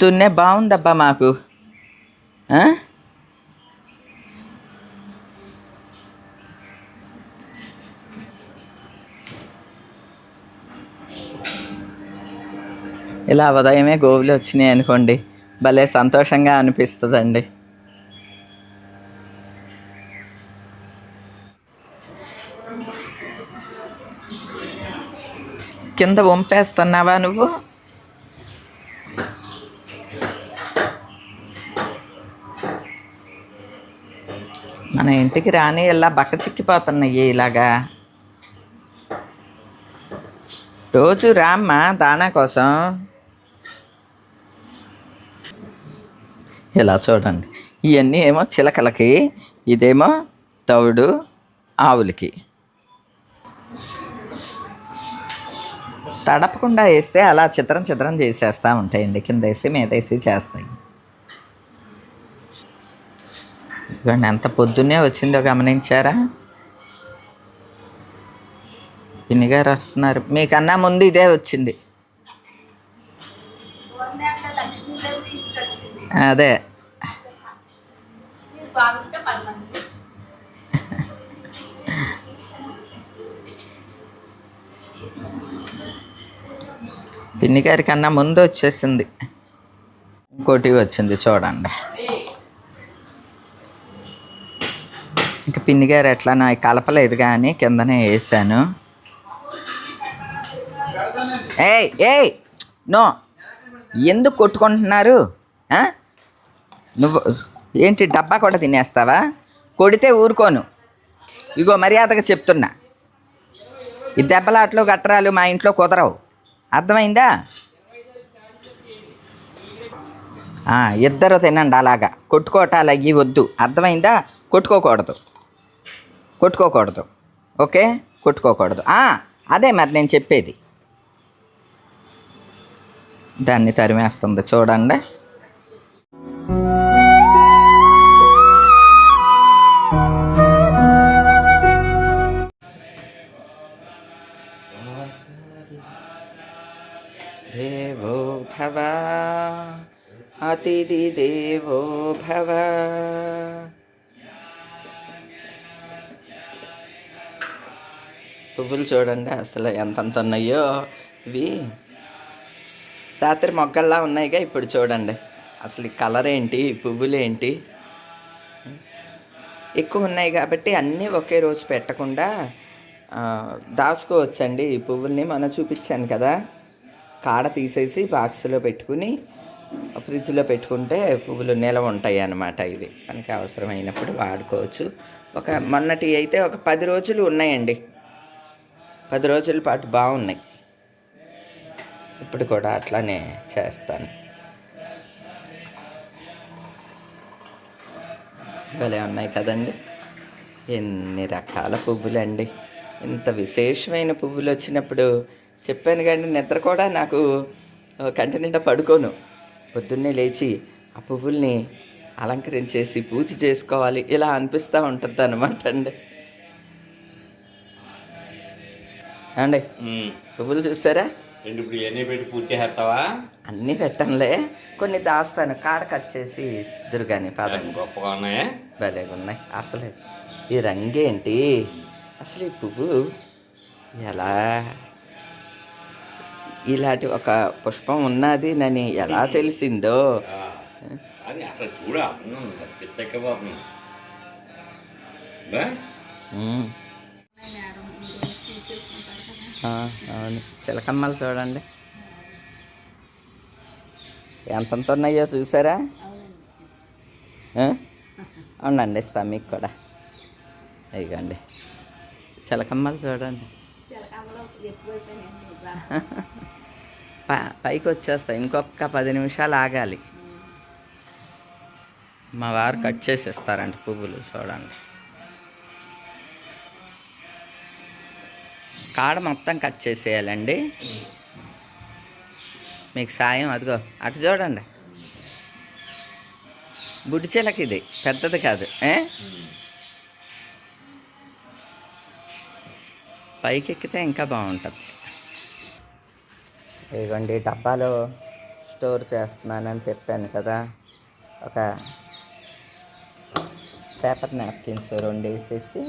పొద్దున్నే బాగుందబ్బా మాకు. ఇలా ఉదయమే గోవులు వచ్చినాయి అనుకోండి. భలే సంతోషంగా అనిపిస్తుందండి. కింద వంపేస్తున్నావా నువ్వు? మన ఇంటికి రాని ఇలా బక్క చిక్కిపోతున్నాయి ఇలాగా? రోజు రామ్మ దానా కోసం. ఇలా చూడండి. ఇవన్నీ ఏమో చిలకలకి ఇదేమో తవుడు ఆవులకి. తడపకుండా వేస్తే అలా చిత్రం చిత్రం చేసేస్తూ ఉంటాయండి. కింద వేసి మీద వేసి చేస్తాయి. ఇవ్వండి ఎంత పొద్దున్నే వచ్చిందో గమనించారా? పిన్నిగారు వస్తున్నారు మీకన్నా ముందు ఇదే వచ్చింది. అదే. పిన్ని గారి కన్నా ముందు వచ్చేసింది. ఇంకోటి వచ్చింది చూడండి. ఇంకా పిన్ని గారు ఎట్లా నాకు కలపలేదు కానీ కిందనే వేసాను. ఏయ్ ఏయ్ నో ఎందుకు కొట్టుకుంటున్నారు? నువ్వు ఏంటి డబ్బా కూడా తినేస్తావా? కొడితే ఊరుకోను. ఇగో మర్యాదగా చెప్తున్నా. ఈ దెబ్బలాట్లు గట్రాలు మా ఇంట్లో కుదరవు. అర్థమైందా? ఇద్దరు తినండి అలాగా. కొట్టుకోవటాలు అయ్యి వద్దు. అర్థమైందా? కొట్టుకోకూడదు. కొట్టుకోకూడదు. ఓకే? కొట్టుకోకూడదు. అదే మరి నేను చెప్పేది. దాన్ని తరిమేస్తుంది చూడండి. దేవో భవ అతిథి దేవో భవ. పువ్వులు చూడండి అసలు ఎంతంత ఉన్నాయో ఇవి రాత్రి మొగ్గల్లా ఉన్నాయిగా ఇప్పుడు చూడండి. అసలు ఈ కలర్ ఏంటి పువ్వులు ఏంటి? ఎక్కువ ఉన్నాయి కాబట్టి అన్నీ ఒకే రోజు పెట్టకుండా దాచుకోవచ్చండి. ఈ పువ్వుల్ని మనం చూపించాను కదా. కాడ తీసేసి బాక్స్లో పెట్టుకుని ఫ్రిడ్జ్లో పెట్టుకుంటే పువ్వులు నిలవ ఉంటాయి అన్నమాట ఇవి. మనకి అవసరమైనప్పుడు వాడుకోవచ్చు. ఒక మొన్నటి అయితే ఒక పది రోజులు ఉన్నాయండి. పది రోజుల పాటు బాగున్నాయి. ఇప్పుడు కూడా అట్లానే చేస్తాను. భలే ఉన్నాయి కదండి. ఎన్ని రకాల పువ్వులండి. ఇంత విశేషమైన పువ్వులు వచ్చినప్పుడు చెప్పాను కానీ నిద్ర కూడా నాకు కంటి నిండా పడుకోను. పొద్దున్నే లేచి ఆ పువ్వుల్ని అలంకరించేసి పూజ చేసుకోవాలి. ఇలా అనిపిస్తూ ఉంటుంది అనమాట అండి. అండి పువ్వులు చూసారా? ఇప్పుడు ఇవన్నీ పెట్టి పూర్తి చేస్తావా? అన్నీ పెట్టనులే. కొన్ని దాస్తాను కాడ కట్ చేసి దుర్గాని పాదం గొప్పగా ఉన్నాయా? భలేగా ఉన్నాయి. అసలు ఈ రంగేంటి అసలు ఈ పువ్వు ఎలా? ఇలాంటి ఒక పుష్పం ఉన్నది నని ఎలా తెలిసిందో? అది అసలు చూడ అవును. చిలకమ్మలు చూడండి. ఎంతంత ఉన్నాయో చూసారా? అవునండి ఇస్తాం మీకు కూడా. ఇగండి చిలకమ్మలు చూడండి. పైకి వచ్చేస్తాయి. ఇంకొక పది నిమిషాలు ఆగాలి. మా వారు కట్ చేసి ఇస్తారంట పువ్వులు చూడండి. కాడ మొత్తం కట్ చేసేయాలండి. మీకు సాయం అదిగో అటు చూడండి. బుడ్డి ఇది పెద్దది కాదు ఏ? పైకి ఎక్కితే ఇంకా బాగుంటుంది. ఇదిగోండి డబ్బాలో స్టోర్ చేస్తున్నానని చెప్పాను కదా. ఒక పేపర్ నాప్కిన్స్ రెండు వేసేసి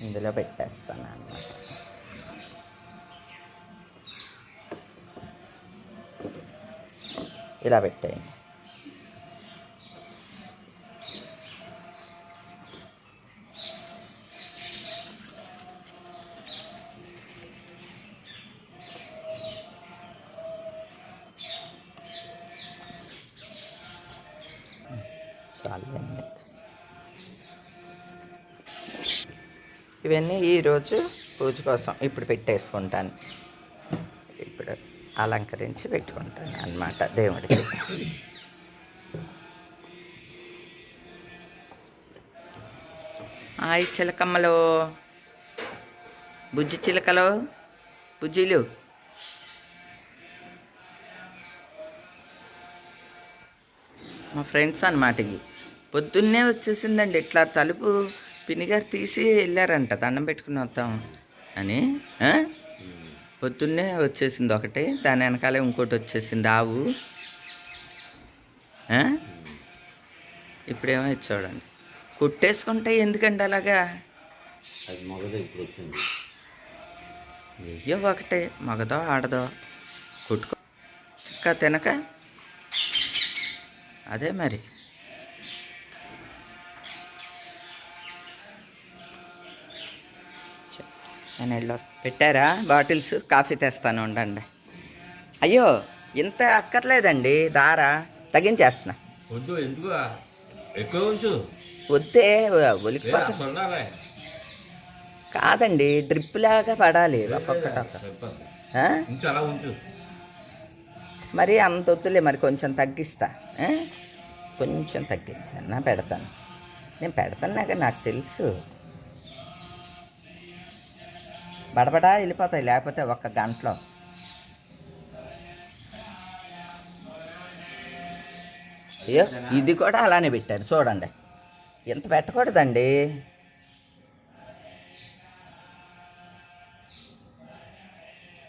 ఇందులో పెట్టేస్తాను అన్నమాట ఇలా పెట్టేయండి. ఇవన్నీ ఈరోజు పూజ కోసం ఇప్పుడు పెట్టేసుకుంటాను. అలంకరించి పెట్టుకుంటాను అన్నమాట దేవుడికి. ఆయి చిలకమ్మలు. బుజ్జి చిలకలు. బుజ్జిలు. మా ఫ్రెండ్స్ అనమాట ఇవి. పొద్దున్నే వచ్చేసిందండి ఇట్లా తలుపు పినిగారు తీసి వెళ్ళారంట దండం పెట్టుకుని వద్దాం అని. పొద్దున్నే వచ్చేసింది ఒకటి దాని వెనకాలే ఇంకోటి వచ్చేసింది ఆవు? ఇప్పుడేమో చూడండి కుట్టేసుకుంటే ఎందుకండి అలాగా? అది మొగదు ఇప్పుడు వచ్చింది. అయ్యో ఒకటే. మగదో ఆడదో. కుట్టుకో. చిక్క తినక? అదే మరి. నేను వెళ్ళి పెట్టారా బాటిల్స్? కాఫీ తెస్తాను ఉండండి. అయ్యో ఇంత అక్కర్లేదండి. దార తగ్గించేస్తున్నా. వద్దు ఎందుకు? ఎక్కువ ఉంచు. వద్దే చూడాలి కాదండి డ్రిప్ లాగా పడాలి ఒక్కొక్కటి మరి అంత వద్దులే మరి కొంచెం తగ్గిస్తా? కొంచెం తగ్గించాను పెడతాను. నేను పెడతాను నాకు తెలుసు. బడబడా వెళ్ళిపోతాయి లేకపోతే ఒక్క గంటలో. అయ్యో ఇది కూడా అలానే పెట్టారు చూడండి. ఇంత పెట్టకూడదండి?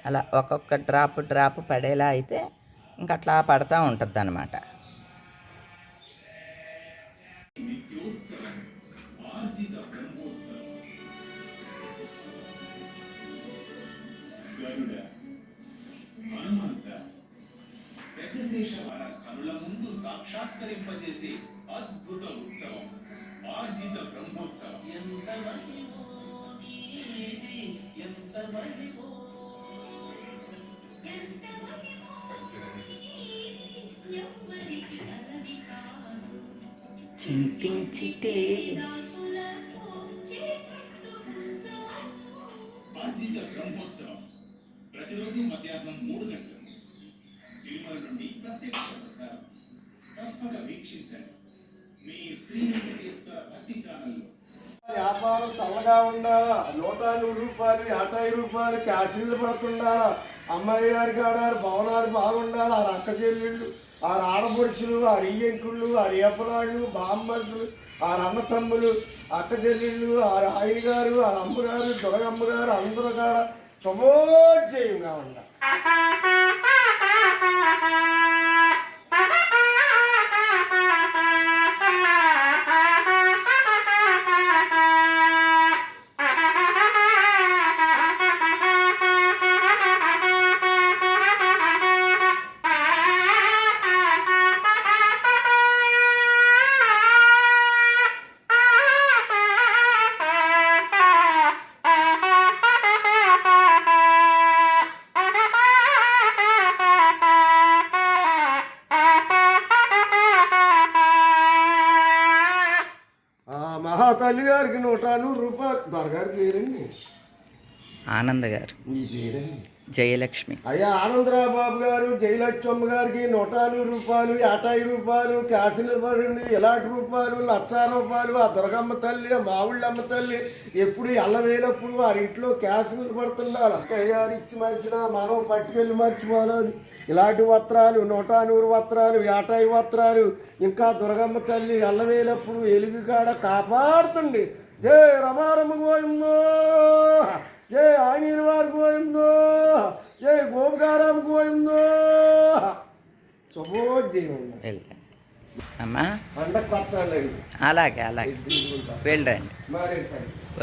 అలా ఒక్కొక్క డ్రాప్ డ్రాప్ పడేలా అయితే ఇంక అట్లా పడతా ఉంటుంది అనమాట చింతించితే. ప్రతిరోజు మధ్యాహ్నం మూడు గంటలకు తిరుమల నుండి ప్రత్యక్ష ప్రసారం తప్పక వీక్షించండి మీ శ్రీ వెంకటేశ్వర భక్తి ఛానల్లో వ్యాపారం చల్లగా ఉండాలా నూట నూరు రూపాయలు యాభై రూపాయలు క్యాషీలు పడుతుండాలా అమ్మాయి గారు కాడారు భవనాలు బాగుండాలి ఆ అక్క చెల్లెళ్ళు ఆ ఆడపడుచులు ఆ రియ్యంకుళ్ళు ఆ రేపలాళ్ళు బామ్మర్దులు ఆ రమ్మతమ్ములు తమ్ములు అక్క చెల్లెళ్ళు ఆ ఆయన గారు ఆ అమ్మగారు దొరగమ్మ గారు అందరూ కాడ శుభోజ్జయంగా ఉండాలి. గారికి నూట నూరు రూపాయలు. దొరగారి పేరండి. ఆనంద్ గారు. మీ పేరండి జయలక్ష్మి. అయ్యా ఆనందరావు బాబు గారు జయలక్ష్మమ్మ గారికి నూట నూరు రూపాయలు యాభై రూపాయలు క్యాషులు పడండి ఇలాంటి రూపాయలు లక్ష రూపాయలు ఆ దుర్గమ్మ తల్లి ఆ మావుళ్ళమ్మ తల్లి ఎప్పుడు ఎల్లవేనప్పుడు వారి ఇంట్లో క్యాషులు పడుతున్నారు అక్కయ్య గారు ఇచ్చి మర్చిన మనం పట్టుకెళ్ళి మర్చిపోలేదు. ఇలాంటి వస్త్రాలు నూట నూరు వస్త్రాలు యాభై వస్త్రాలు ఇంకా దుర్గమ్మ తల్లి ఎల్లవేనప్పుడు ఎలుగు కాడ కాపాడుతుంది. జై రమారమ్మ గోయిందో జై ఆంజనేయ వారు గోయిందో జై గోపకారం గోయిందో శుభోదయం. వెళ్ళండి. అమ్మా. అలాగే అలాగే. వెళ్ళండి.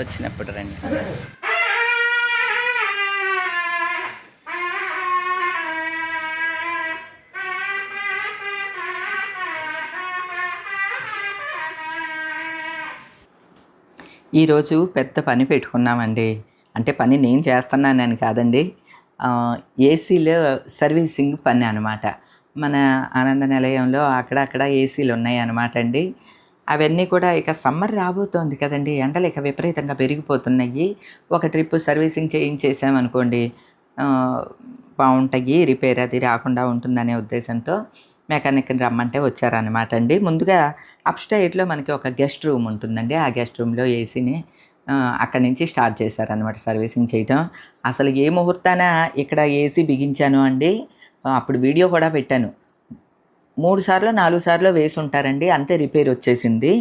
వచ్చినప్పుడు రండి. ఈరోజు పెద్ద పని పెట్టుకున్నామండి. అంటే పని నేను చేస్తున్నానని కాదండి. ఏసీలో సర్వీసింగ్ పని అనమాట మన ఆనంద నిలయంలో అక్కడక్కడ ఏసీలు ఉన్నాయి అనమాట అండి. అవన్నీ కూడా ఇక సమ్మర్ రాబోతోంది కదండి. ఎండలు ఇక విపరీతంగా పెరిగిపోతున్నాయి. ఒక ట్రిప్ సర్వీసింగ్ చేయించేసామనుకోండి బాగుంటాయి. రిపేర్ అది రాకుండా ఉంటుందనే ఉద్దేశంతో మెకానిక్ని రమ్మంటే వచ్చారనమాట అండి. ముందుగా అప్స్టైర్లో మనకి ఒక గెస్ట్ రూమ్ ఉంటుందండి. ఆ గెస్ట్ రూమ్లో ఏసీని అక్కడి నుంచి స్టార్ట్ చేశారనమాట సర్వీసింగ్ చేయటం. అసలు ఏ ముహూర్తాన ఇక్కడ ఏసీ బిగించాను అండి? అప్పుడు వీడియో కూడా పెట్టాను. మూడు సార్లు నాలుగు సార్లు వేసి ఉంటారండి. అంతే రిపేర్ వచ్చేసింది.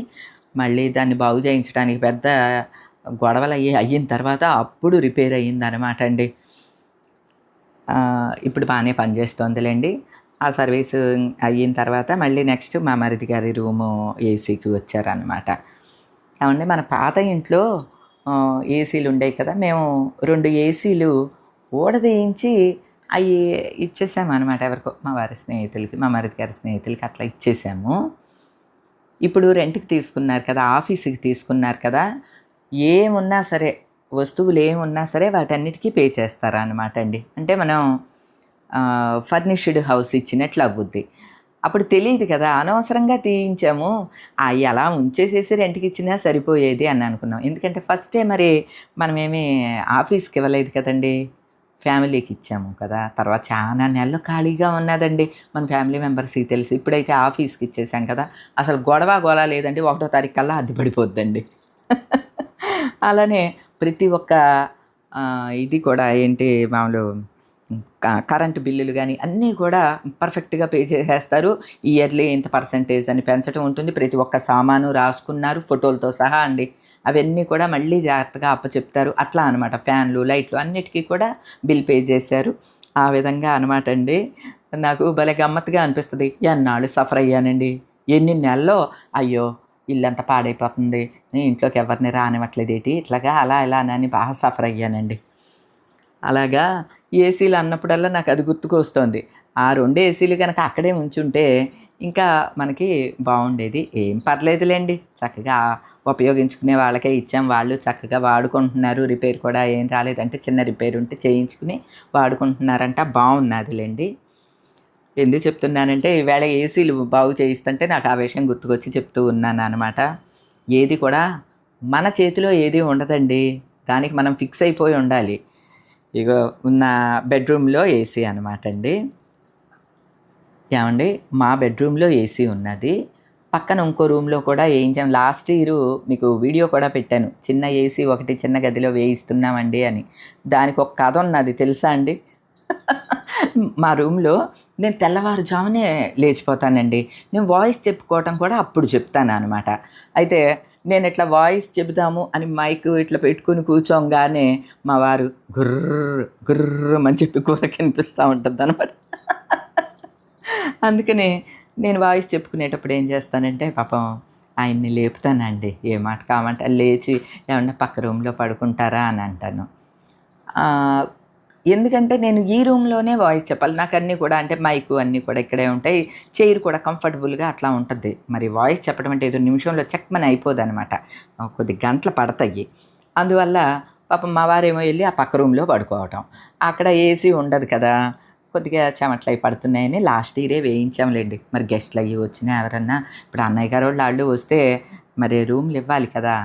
మళ్ళీ దాన్ని బాగు చేయించడానికి పెద్ద గొడవలు అయ్యి అయిన తర్వాత అప్పుడు రిపేర్ అయ్యింది అనమాట అండి ఇప్పుడు బాగానే పనిచేస్తోందిలేండి. ఆ సర్వీస్ అయిన తర్వాత మళ్ళీ నెక్స్ట్ మా మరిది గారి రూము ఏసీకి వచ్చారనమాట ఏమండి మన పాత ఇంట్లో ఏసీలు ఉండేవి కదా మేము రెండు ఏసీలు ఊడదేయించి అవి ఇచ్చేసామన్నమాట ఎవరికో మా వారి స్నేహితులకి మా మరిది గారి స్నేహితులకి అట్లా ఇచ్చేసాము. ఇప్పుడు రెంట్కి తీసుకున్నారు కదా ఆఫీస్కి తీసుకున్నారు కదా ఏమున్నా సరే వస్తువులు ఏమున్నా సరే వాటన్నిటికీ పే చేస్తారనమాట అండి. అంటే మనం ఫర్నిష్డ్ హౌస్ ఇచ్చినట్లు అవ్వుద్ది అప్పుడు తెలియదు కదా అనవసరంగా తీయించాము. అవి ఎలా ఉంచేసేసి రెంట్కి ఇచ్చినా సరిపోయేది అని అనుకున్నాం. ఎందుకంటే ఫస్టే మరి మనమేమి ఆఫీస్కి ఇవ్వలేదు కదండి. ఫ్యామిలీకి ఇచ్చాము కదా. తర్వాత చాలా నెలలు ఖాళీగా ఉన్నదండి. మన ఫ్యామిలీ మెంబర్స్కి తెలుసు. ఇప్పుడైతే ఆఫీస్కి ఇచ్చేసాం కదా. అసలు గొడవ గోళ లేదండి. ఒకటో తారీఖు కల్లా అది పడిపోద్దండి అలానే ప్రతి ఒక్క ఇది కూడా ఏంటి మామూలు కరెంటు బిల్లులు కానీ అన్నీ కూడా పర్ఫెక్ట్గా పే చేసేస్తారు. ఇయర్లీ ఇంత పర్సంటేజ్ అని పెంచడం ఉంటుంది. ప్రతి ఒక్క సామాను రాసుకున్నారు ఫోటోలతో సహా అండి. అవన్నీ కూడా మళ్ళీ జాగ్రత్తగా అప్పచెప్తారు. అట్లా అనమాట ఫ్యాన్లు లైట్లు అన్నిటికీ కూడా బిల్ పే చేశారు. ఆ విధంగా అనమాట అండి. నాకు భలే గమ్మత్తుగా అనిపిస్తుంది. ఎన్నాళ్ళు సఫర్ అయ్యానండి. ఎన్ని నెలల్లో అయ్యో! ఇల్లంతా పాడైపోతుంది. నేను ఇంట్లోకి ఎవరిని రానివ్వట్లేదు ఏంటి ఇట్లాగా అలా ఇలా అని బాగా సఫర్ అయ్యానండి. అలాగా ఏసీలు అన్నప్పుడల్లా నాకు అది గుర్తుకు వస్తుంది ఆ రెండు ఏసీలు కనుక అక్కడే ఉంచుంటే ఇంకా మనకి బాగుండేది. ఏం పర్లేదులేండి. చక్కగా ఉపయోగించుకునే వాళ్ళకే ఇచ్చాం. వాళ్ళు చక్కగా వాడుకుంటున్నారు. రిపేర్ కూడా ఏం రాలేదంటే చిన్న రిపేర్ ఉంటే చేయించుకుని వాడుకుంటున్నారంట. బాగున్నదిలేండి. ఎందుకు చెప్తున్నానంటే ఈవేళ ఏసీలు బాగు చేయిస్తుంటే నాకు ఆ విషయం గుర్తుకొచ్చి చెప్తూ ఉన్నాను అనమాట ఏది కూడా మన చేతిలో ఏది ఉండదండి. దానికి మనం ఫిక్స్ అయిపోయి ఉండాలి. ఇగో ఉన్న బెడ్రూమ్లో ఏసీ అనమాట అండి ఏమండి? మా బెడ్రూమ్లో ఏసీ ఉన్నది. పక్కన ఇంకో రూమ్లో కూడా వేయించాం. లాస్ట్ ఇయర్ మీకు వీడియో కూడా పెట్టాను. చిన్న ఏసీ ఒకటి చిన్న గదిలో వేయిస్తున్నామండి అని. దానికి ఒక కథ ఉన్నది. తెలుసా అండి? మా రూమ్లో నేను తెల్లవారుజామునే లేచిపోతానండి. నేను వాయిస్ చెప్పుకోవటం కూడా అప్పుడు చెప్తాను అనమాట అయితే నేను ఇట్లా వాయిస్ చెబుతాము అని మైక్ ఇట్లా పెట్టుకుని కూర్చోంగానే మా వారు గుర్ర అని చెప్పి కూర కనిపిస్తూ ఉంటుంది అనమాట అందుకని నేను వాయిస్ చెప్పుకునేటప్పుడు ఏం చేస్తానంటే పాపం ఆయన్ని లేపుతానండి. ఏ మాట కామంటే లేచి ఏమన్నా పక్క రూమ్లో పడుకుంటారా అని అంటాను. ఎందుకంటే నేను ఈ రూమ్లోనే వాయిస్ చెప్పాలి. నాకు అన్నీ కూడా అంటే మైకు అన్నీ కూడా ఇక్కడే ఉంటాయి. చైర్ కూడా కంఫర్టబుల్గా అట్లా ఉంటుంది. మరి వాయిస్ చెప్పడం అంటే ఏదో నిమిషంలో చెక్మని అయిపోదు అనమాట కొద్ది గంటలు పడతాయి. అందువల్ల పాపం మా వారేమో వెళ్ళి ఆ పక్క రూమ్లో పడుకోవటం. అక్కడ ఏసీ ఉండదు కదా. కొద్దిగా చెమట్లు అవి పడుతున్నాయని లాస్ట్ ఇయరే వేయించాంలేండి. మరి గెస్ట్లు అవి వచ్చినా ఎవరన్నా. ఇప్పుడు అన్నయ్య గారు వాళ్ళు వాళ్ళు వస్తే మరి రూమ్లు ఇవ్వాలి కదా.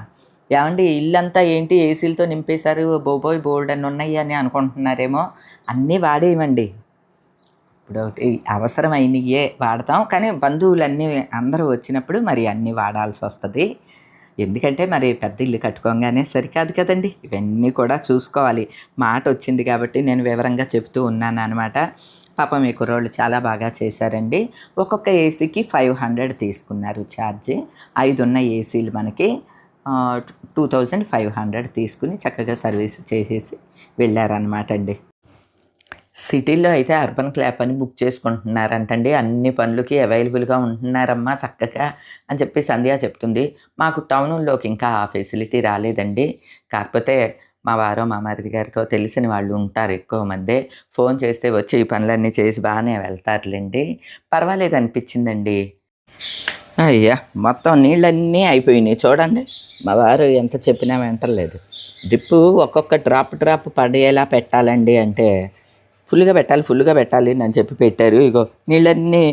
ఏమండి ఇల్లంతా ఏంటి ఏసీలతో నింపేశారు? బోబోయ్ బోల్డ్ అని ఉన్నాయి అని అనుకుంటున్నారేమో. అన్నీ వాడేయమండి. ఇప్పుడు ఒకటి అవసరమైనయే వాడతాం. కానీ బంధువులన్నీ అందరూ వచ్చినప్పుడు మరి అన్నీ వాడాల్సి వస్తుంది. ఎందుకంటే మరి పెద్ద ఇల్లు కట్టుకోగానే సరికాదు కదండి. ఇవన్నీ కూడా చూసుకోవాలి. మాట వచ్చింది కాబట్టి నేను వివరంగా చెప్తూ ఉన్నాను అనమాట పాపం మీ కుర్రోళ్ళు చాలా బాగా చేశారండి. ఒక్కొక్క ఏసీకి ఫైవ్ హండ్రెడ్ తీసుకున్నారు ఛార్జ్. ఐదు ఉన్న ఏసీలు మనకి. టూ థౌజండ్ ఫైవ్ హండ్రెడ్ తీసుకుని చక్కగా సర్వీస్ చేసేసి వెళ్ళారనమాట అండి. సిటీలో అయితే అర్బన్ క్లాప్ అని బుక్ చేసుకుంటున్నారంటండి. అన్ని పనులకి అవైలబుల్గా ఉంటున్నారమ్మా చక్కగా అని చెప్పి సంధ్య చెప్తుంది. మాకు టౌన్లోకి ఇంకా ఆ ఫెసిలిటీ రాలేదండి. కాకపోతే మా వారో మా మరిది గారికో తెలిసిన వాళ్ళు ఉంటారు ఎక్కువ మంది. ఫోన్ చేస్తే వచ్చి ఈ పనులన్నీ చేసి బాగానే వెళ్తారులేండి. పర్వాలేదు అనిపించిందండి. అయ్యా మొత్తం నీళ్ళన్నీ అయిపోయినాయి. చూడండి మా వారు ఎంత చెప్పినా వింటలేదు. డ్రిప్పు ఒక్కొక్క డ్రాప్ డ్రాప్ పడేలా పెట్టాలండి అంటే ఫుల్గా పెట్టాలి ఫుల్గా పెట్టాలి అని చెప్పి పెట్టారు. ఇగో నీళ్ళన్నీ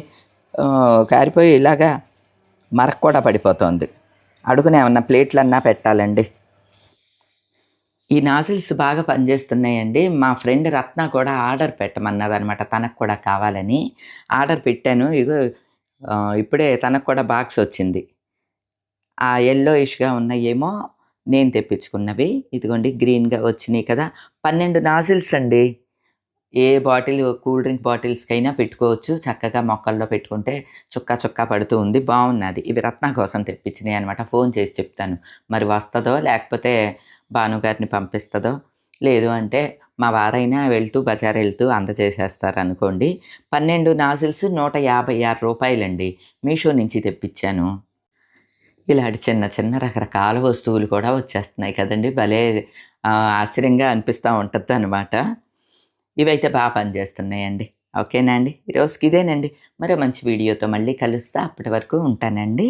కారిపోయి ఇలాగా మరక కూడా పడిపోతుంది. అడుగునే ఏమన్నా ప్లేట్లన్నా పెట్టాలండి. ఈ నాజిల్స్ బాగా పనిచేస్తున్నాయండి. మా ఫ్రెండ్ రత్న కూడా ఆర్డర్ పెట్టమన్నది అనమాట తనకు కూడా కావాలని ఆర్డర్ పెట్టాను. ఇగో ఇప్పుడే తనకు కూడా బాక్స్ వచ్చింది. ఆ ఎల్లోయిష్గా ఉన్నాయేమో నేను తెప్పించుకున్నవి. ఇదిగోండి గ్రీన్గా వచ్చినాయి కదా. పన్నెండు నాజిల్స్ అండి. ఏ బాటిల్ కూల్ డ్రింక్ బాటిల్స్కైనా పెట్టుకోవచ్చు. చక్కగా మొక్కల్లో పెట్టుకుంటే చుక్క చుక్క పడుతూ ఉంది. బాగున్నది. ఇవి రత్న కోసం తెప్పించినాయి అనమాట ఫోన్ చేసి చెప్తాను. మరి వస్తుందో లేకపోతే భానుగారిని పంపిస్తుందో లేదు అంటే మా వారైనా వెళ్తూ బజార్ వెళ్తూ అందజేసేస్తారు అనుకోండి పన్నెండు నాజిల్స్ నూట యాభై ఆరు రూపాయలండి. మీషో నుంచి తెప్పించాను ఇలాంటి చిన్న చిన్న రకరకాల వస్తువులు కూడా వచ్చేస్తున్నాయి కదండి. భలే ఆశ్చర్యంగా అనిపిస్తూ ఉంటుంది అనమాట ఇవైతే బాగా పనిచేస్తున్నాయండి. ఓకేనా అండి? ఈరోజుకి ఇదేనండి. మరో మంచి వీడియోతో మళ్ళీ కలుస్తా. అప్పటి వరకు ఉంటానండి.